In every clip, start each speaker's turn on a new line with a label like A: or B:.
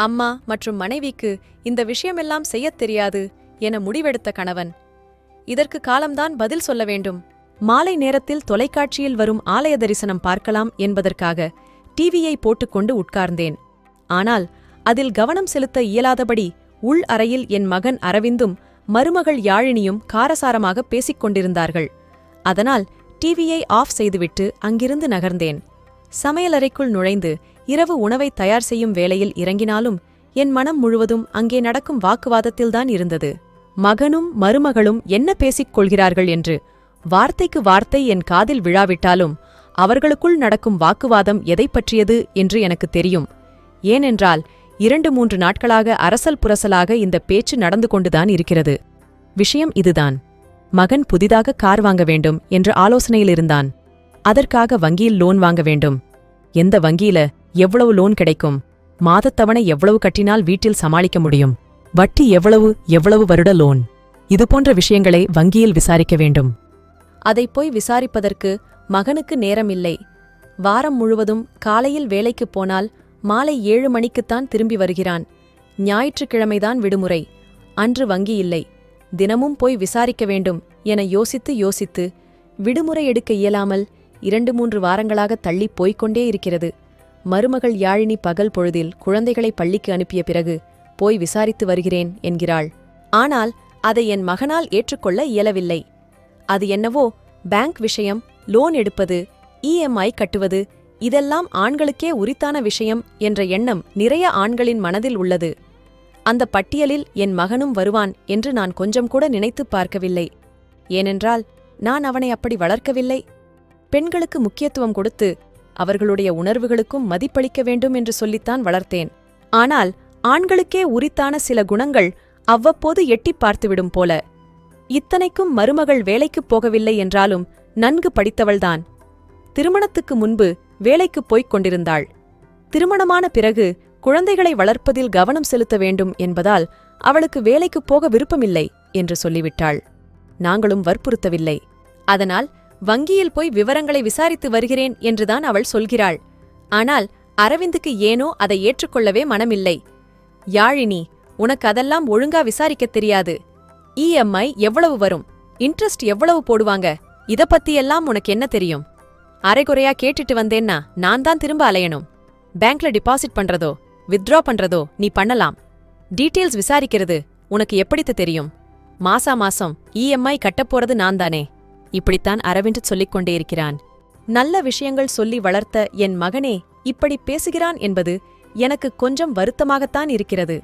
A: அம்மா மற்றும் மனைவிக்கு இந்த விஷயமெல்லாம் செய்யத் தெரியாது என முடிவெடுத்த கணவன். இதற்கு காலம்தான் பதில் சொல்ல வேண்டும். மாலை நேரத்தில் தொலைக்காட்சியில் வரும் ஆலய தரிசனம் பார்க்கலாம் என்பதற்காக டிவியை போட்டுக்கொண்டு உட்கார்ந்தேன். ஆனால் அதில் கவனம் செலுத்த இயலாதபடி உள் அறையில் என் மகன் அரவிந்தும் மருமகள் யாழினியும் காரசாரமாக பேசிக் கொண்டிருந்தார்கள். அதனால் டிவியை ஆஃப் செய்துவிட்டு அங்கிருந்து நகர்ந்தேன். சமையலறைக்குள் நுழைந்து இரவு உணவை தயார் செய்யும் வேளையில் இறங்கினாலும் என் மனம் முழுவதும் அங்கே நடக்கும் வாக்குவாதத்தில்தான் இருந்தது. மகனும் மருமகளும் என்ன பேசிக் கொள்கிறார்கள் என்று வார்த்தைக்கு வார்த்தை என் காதில் விழாவிட்டாலும் அவர்களுக்குள் நடக்கும் வாக்குவாதம் எதைப் பற்றியது என்று எனக்கு தெரியும். ஏனென்றால் இரண்டு மூன்று நாட்களாக அரசல் புரசலாக இந்த பேச்சு நடந்து கொண்டுதான் இருக்கிறது. விஷயம் இதுதான். மகன் புதிதாக கார் வாங்க வேண்டும் என்ற ஆலோசனையில் இருந்தான் அதற்காக வங்கியில் லோன் வாங்க வேண்டும். எந்த வங்கியில எவ்வளவு லோன் கிடைக்கும்? மாதத்தவணை எவ்வளவு கட்டினால் வீட்டில் சமாளிக்க முடியும்? வட்டி எவ்வளவு எவ்வளவு வருட லோன்? இதுபோன்ற விஷயங்களை வங்கியில் விசாரிக்க வேண்டும். அதை போய் விசாரிப்பதற்கு மகனுக்கு நேரமில்லை. வாரம் முழுவதும் காலையில் வேலைக்குப் போனால் மாலை ஏழு மணிக்குத்தான் திரும்பி வருகிறான். ஞாயிற்றுக்கிழமைதான் விடுமுறை. அன்று வங்கி இல்லை. தினமும் போய் விசாரிக்க வேண்டும் என யோசித்து யோசித்து விடுமுறை எடுக்க இயலாமல் இரண்டு மூன்று வாரங்களாக தள்ளிப் போய்க்கொண்டே இருக்கிறது. மருமகள் யாழினி பகல் பொழுதில் குழந்தைகளை பள்ளிக்கு அனுப்பிய பிறகு போய் விசாரித்து வருகிறேன் என்கிறாள். ஆனால் அதை என் மகனால் ஏற்றுக்கொள்ள இயலவில்லை. அது என்னவோ பேங்க் விஷயம் லோன் எடுப்பது இஎம்ஐ கட்டுவது இதெல்லாம் ஆண்களுக்கே உரித்தான விஷயம் என்ற எண்ணம் நிறைய ஆண்களின் மனதில் உள்ளது. அந்த பட்டியலில் என் மகனும் வருவான் என்று நான் கொஞ்சம் கூட நினைத்துப் பார்க்கவில்லை. ஏனென்றால் நான் அவனை அப்படி வளர்க்கவில்லை. பெண்களுக்கு முக்கியத்துவம் கொடுத்து அவர்களுடைய உணர்வுகளுக்கும் மதிப்பளிக்க வேண்டும் என்று சொல்லித்தான் வளர்த்தேன். ஆனால் ஆண்களுக்கே உரித்தான சில குணங்கள் அவ்வப்போது எட்டிப் பார்த்துவிடும் போல. இத்தனைக்கும் மருமகள் வேலைக்குப் போகவில்லை என்றாலும் நன்கு படித்தவள்தான். திருமணத்துக்கு முன்பு வேலைக்குப் போய்க் கொண்டிருந்தாள். திருமணமான பிறகு குழந்தைகளை வளர்ப்பதில் கவனம் செலுத்த வேண்டும் என்பதால் அவளுக்கு வேலைக்குப் போக விருப்பமில்லை என்று சொல்லிவிட்டாள். நாங்களும் வற்புறுத்தவில்லை. அதனால் வங்கியில் போய் விவரங்களை விசாரித்து வருகிறேன் என்றுதான் அவள் சொல்கிறாள். ஆனால் அரவிந்துக்கு ஏனோ அதை ஏற்றுக்கொள்ளவே மனமில்லை. யாழினி உனக்கு அதெல்லாம் ஒழுங்கா விசாரிக்கத் தெரியாது. இஎம்ஐ எவ்வளவு வரும்? இன்ட்ரெஸ்ட் எவ்வளவு போடுவாங்க? இத பத்தியெல்லாம் உனக்கு என்ன தெரியும்? அரைகுறையா கேட்டுட்டு வந்தேன்னா நான் தான் திரும்ப அலையணும். பேங்க்ல டிபாசிட் பண்றதோ வித்ட்ரா பண்றதோ நீ பண்ணலாம். டீட்டெயில்ஸ் விசாரிக்கிறது உனக்கு எப்படித்து தெரியும்? மாசா மாசம் இஎம்ஐ கட்டப்போறது நான் தானே இப்படித்தான் அரவிந்த் சொல்லிக் கொண்டே இருக்கிறான். நல்ல விஷயங்கள் சொல்லி வளர்த்த என் மகனே இப்படி பேசுகிறான் என்பது எனக்கு கொஞ்சம் வருத்தமாகத்தான் இருக்கிறது.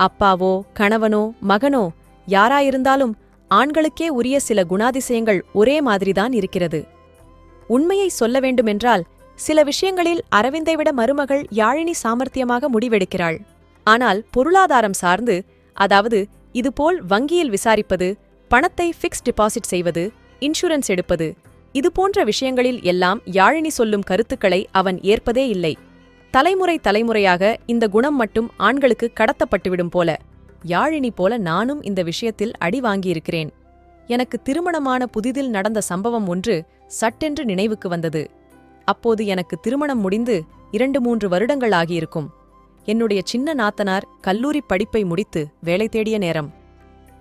A: அப்பாவோ கணவனோ மகனோ யாராயிருந்தாலும் ஆண்களுக்கே உரிய சில குணாதிசயங்கள் ஒரே மாதிரிதான் இருக்கிறது. உண்மையை சொல்ல வேண்டுமென்றால் சில விஷயங்களில் அரவிந்தை விட மருமகள் யாழினி சாமர்த்தியமாக முடிவெடுக்கிறாள். ஆனால் பொருளாதாரம் சார்ந்து அதாவது இதுபோல் வங்கியில் விசாரிப்பது பணத்தை ஃபிக்ஸ் டிபாசிட் செய்வது இன்சூரன்ஸ் எடுப்பது. இதுபோன்ற விஷயங்களில் எல்லாம் யாழினி சொல்லும் கருத்துக்களை அவன் ஏற்பதே இல்லை. தலைமுறை தலைமுறையாக இந்த குணம் மட்டும் ஆண்களுக்கு கடத்தப்பட்டுவிடும் போல யாழினி போல நானும் இந்த விஷயத்தில் அடி வாங்கியிருக்கிறேன். எனக்கு திருமணமான புதிதில் நடந்த சம்பவம் ஒன்று சட்டென்று நினைவுக்கு வந்தது. அப்போது எனக்கு திருமணம் முடிந்து இரண்டு மூன்று வருடங்கள் ஆகியிருக்கும். என்னுடைய சின்ன நாத்தனார் கல்லூரி படிப்பை முடித்து வேலை தேடிய நேரம்.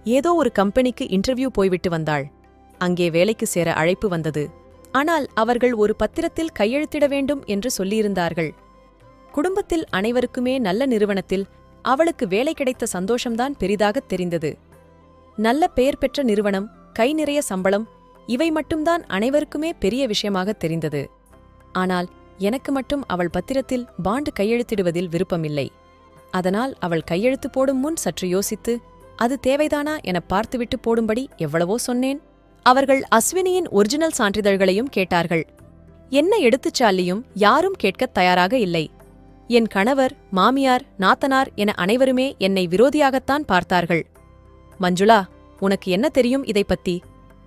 A: ஏதோ ஒரு கம்பெனிக்கு இன்டர்வியூ போய்விட்டு வந்தாள். அங்கே வேலைக்கு சேர அழைப்பு வந்தது. ஆனால் அவர்கள் ஒரு பத்திரத்தில் கையெழுத்திட வேண்டும் என்று சொல்லியிருந்தார்கள். குடும்பத்தில் அனைவருக்குமே நல்ல நிறுவனத்தில் அவளுக்கு வேலை கிடைத்த சந்தோஷம்தான் பெரிதாகத் தெரிந்தது. நல்ல பெயர் பெற்ற நிறுவனம் கை நிறைய சம்பளம் இவை மட்டும்தான் அனைவருக்குமே பெரிய விஷயமாகத் தெரிந்தது. ஆனால் எனக்கு மட்டும் அவள் பத்திரத்தில் பாண்டு கையெழுத்திடுவதில் விருப்பமில்லை. அதனால் அவள் கையெழுத்து போடும் முன் சற்று யோசித்து அது தேவைதானா? என பார்த்துவிட்டு போடும்படி எவ்வளவோ சொன்னேன். அவர்கள் அஸ்வினியின் ஒரிஜினல் சான்றிதழ்களையும் கேட்டார்கள். என்ன எடுத்துச்சாலியும் யாரும் கேட்கத் தயாராக இல்லை. என் கணவர் மாமியார் நாத்தனார் என அனைவருமே என்னை விரோதியாகத்தான் பார்த்தார்கள். மஞ்சுளா உனக்கு என்ன தெரியும் இதை பத்தி?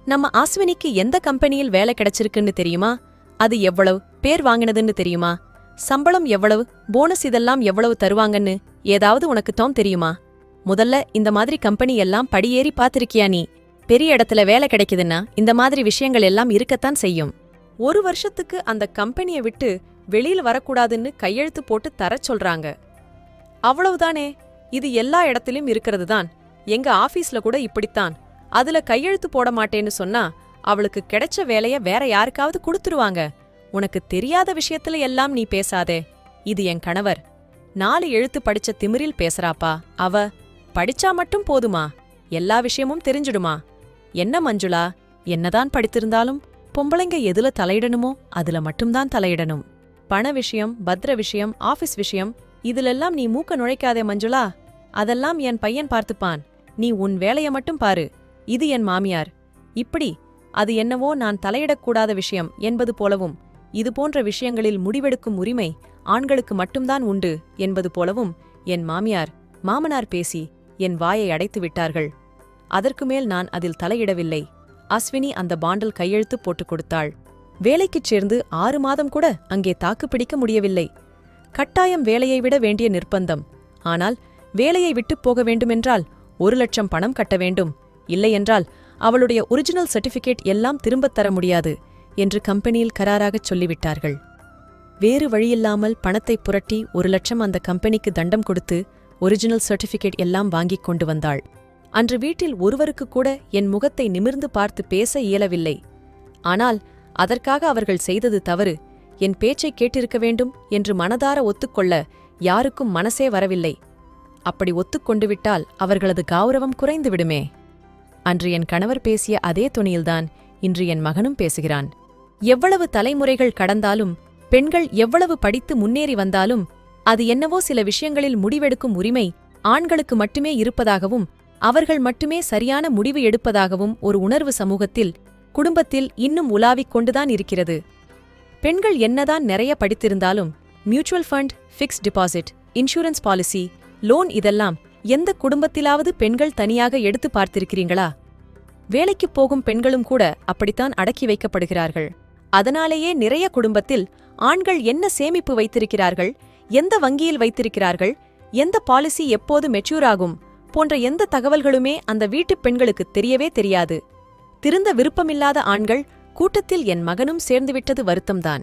A: நம்ம ஆஸ்வினிக்கு எந்த கம்பெனியில் வேலை கிடைச்சிருக்குன்னு தெரியுமா? அது எவ்வளவு பேர் வாங்கினதுன்னு தெரியுமா? சம்பளம் எவ்வளவு போனஸ் இதெல்லாம் எவ்வளவு தருவாங்கன்னு ஏதாவது உனக்கு தோம் தெரியுமா? முதல்ல இந்த மாதிரி கம்பெனி எல்லாம் படியேறி பார்த்திருக்கியா நீ? பெரிய இடத்துல வேலை கிடைக்குதுன்னா இந்த மாதிரி விஷயங்கள் எல்லாம் இருக்கத்தான் செய்யும். ஒரு வருஷத்துக்கு அந்த கம்பெனியை விட்டு வெளியில வரக்கூடாதுன்னு கையெழுத்து போட்டு தரச் சொல்றாங்க. அவ்வளவுதானே? இது எல்லா இடத்திலும் இருக்கிறது தான் எங்க ஆபீஸ்ல கூட இப்படித்தான். அதுல கையெழுத்து போட மாட்டேன்னு சொன்னா அவளுக்கு கிடைச்ச வேலைய வேற யாருக்காவது கொடுத்துருவாங்க. உனக்கு தெரியாத விஷயத்துல எல்லாம் நீ பேசாதே. இது என் கணவர். நாலு எழுத்து படிச்ச திமிரில் பேசுறாப்பா. அவ படிச்சா மட்டும் போதுமா? எல்லா விஷயமும் தெரிஞ்சிடுமா? என்ன மஞ்சுளா? என்னதான் படித்திருந்தாலும் பொம்பளைங்க எதுல தலையிடணுமோ அதுல மட்டும்தான் தலையிடணும். பண விஷயம் பத்ர விஷயம் ஆபீஸ் விஷயம் இதுலெல்லாம் நீ மூக்க நுழைக்காதே மஞ்சுளா. அதெல்லாம் என் பையன் பார்த்துப்பான். நீ உன் வேலைய மட்டும் பாரு. இது என் மாமியார். இப்படி அது என்னவோ நான் தலையிடக்கூடாத விஷயம் என்பது போலவும் இது போன்ற விஷயங்களில் முடிவெடுக்கும் உரிமை ஆண்களுக்கு மட்டும்தான் உண்டு என்பது போலவும் என் மாமியார் மாமனார் பேசி என் வாயை அடைத்து விட்டார்கள். அதற்கு மேல் நான் அதில் தலையிடவில்லை. அஸ்வினி அந்த பாண்டில் கையெழுத்து போட்டுக் கொடுத்தாள். வேலைக்குச் சேர்ந்து ஆறு மாதம் கூட அங்கே தாக்குப்பிடிக்க முடியவில்லை. கட்டாயம் வேலையை விட வேண்டிய நிர்பந்தம் ஆனால் வேலையை விட்டுப் போக வேண்டுமென்றால் ஒரு லட்சம் பணம் கட்ட வேண்டும். இல்லையென்றால் அவளுடைய ஒரிஜினல் சர்டிபிகேட் எல்லாம் திரும்பத் தர முடியாது என்று கம்பெனியில் கராராகச் சொல்லிவிட்டார்கள். வேறு வழியில்லாமல் பணத்தை புரட்டி ஒரு லட்சம் அந்த கம்பெனிக்கு தண்டம் கொடுத்து ஒரிஜினல் சர்டிபிகேட் எல்லாம் வாங்கிக் கொண்டு வந்தாள். அன்று வீட்டில் ஒருவருக்கு கூட என் முகத்தை நிமிர்ந்து பார்த்து பேச இயலவில்லை. ஆனால் அதற்காக அவர்கள் செய்தது தவறு. என் பேச்சைக் கேட்டிருக்க வேண்டும் என்று மனதார ஒத்துக்கொள்ள யாருக்கும் மனசே வரவில்லை. அப்படி ஒத்துக்கொண்டு விட்டால் அவர்களது கௌரவம் குறைந்துவிடுமே அன்று என் கணவர் பேசிய அதே துணியில்தான் இன்று என் மகனும் பேசுகிறான். எவ்வளவு தலைமுறைகள் கடந்தாலும் பெண்கள் எவ்வளவு படித்து முன்னேறி வந்தாலும் அது என்னவோ சில விஷயங்களில் முடிவெடுக்கும் உரிமை ஆண்களுக்கு மட்டுமே இருப்பதாகவும் அவர்கள் மட்டுமே சரியான முடிவு எடுப்பதாகவும் ஒரு உணர்வு சமூகத்தில் குடும்பத்தில் இன்னும் உலாவிக் கொண்டுதான் இருக்கிறது. பெண்கள் என்னதான் நிறைய படித்திருந்தாலும் mutual fund fixed deposit insurance policy loan இதெல்லாம் எந்த குடும்பத்திலாவது பெண்கள் தனியாக எடுத்து பார்த்திருக்கிறீங்களா வேலைக்குப் போகும் பெண்களும் கூட அப்படித்தான் அடக்கி வைக்கப்படுகிறார்கள். அதனாலேயே நிறைய குடும்பத்தில் ஆண்கள் என்ன சேமிப்பு வைத்திருக்கிறார்கள் எந்த வங்கியில் வைத்திருக்கிறார்கள் எந்த பாலிசி எப்போது மெச்சூர் ஆகும் போன்ற எந்த தகவல்களுமே அந்த வீட்டுப் பெண்களுக்கு தெரியவே தெரியாது. திருந்த விருப்பமில்லாத ஆண்கள் கூட்டத்தில் என் மகனும் சேர்ந்துவிட்டது வருத்தம்தான்.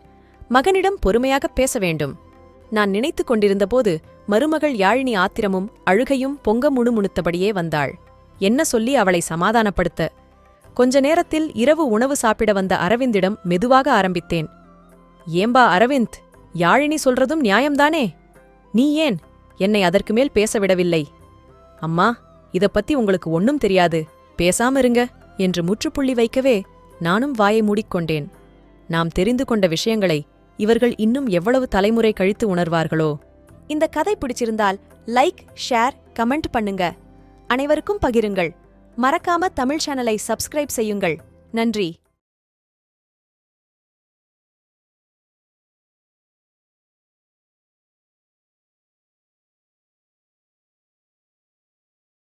A: மகனிடம் பொறுமையாக பேச வேண்டும். நான் நினைத்துக் கொண்டிருந்தபோது மருமகள் யாழினி ஆத்திரமும் அழுகையும் பொங்க முணுமுணுத்தபடியே வந்தாள். என்ன சொல்லி அவளை சமாதானப்படுத்த? கொஞ்ச நேரத்தில் இரவு உணவு சாப்பிட வந்த அரவிந்திடம் மெதுவாக ஆரம்பித்தேன். ஏம்பா அரவிந்த் யாழினி சொல்றதும் நியாயம்தானே? நீ ஏன்? என்னை அதற்கு மேல் பேச விடவில்லை. அம்மா இத பத்தி உங்களுக்கு ஒன்னும் தெரியாது. பேசாம இருங்க என்று முற்றுப்புள்ளி வைக்கவே நானும் வாயை மூடிக்கொண்டேன். நாம் தெரிந்து கொண்ட விஷயங்களை இவர்கள் இன்னும் எவ்வளவு தலைமுறை கழித்து உணர்வார்களோ. இந்த கதை பிடிச்சிருந்தால் லைக் ஷேர் கமெண்ட் பண்ணுங்க. அனைவருக்கும் பகிருங்கள். மறக்காம தமிழ் சேனலை சப்ஸ்கிரைப் செய்யுங்கள். நன்றி.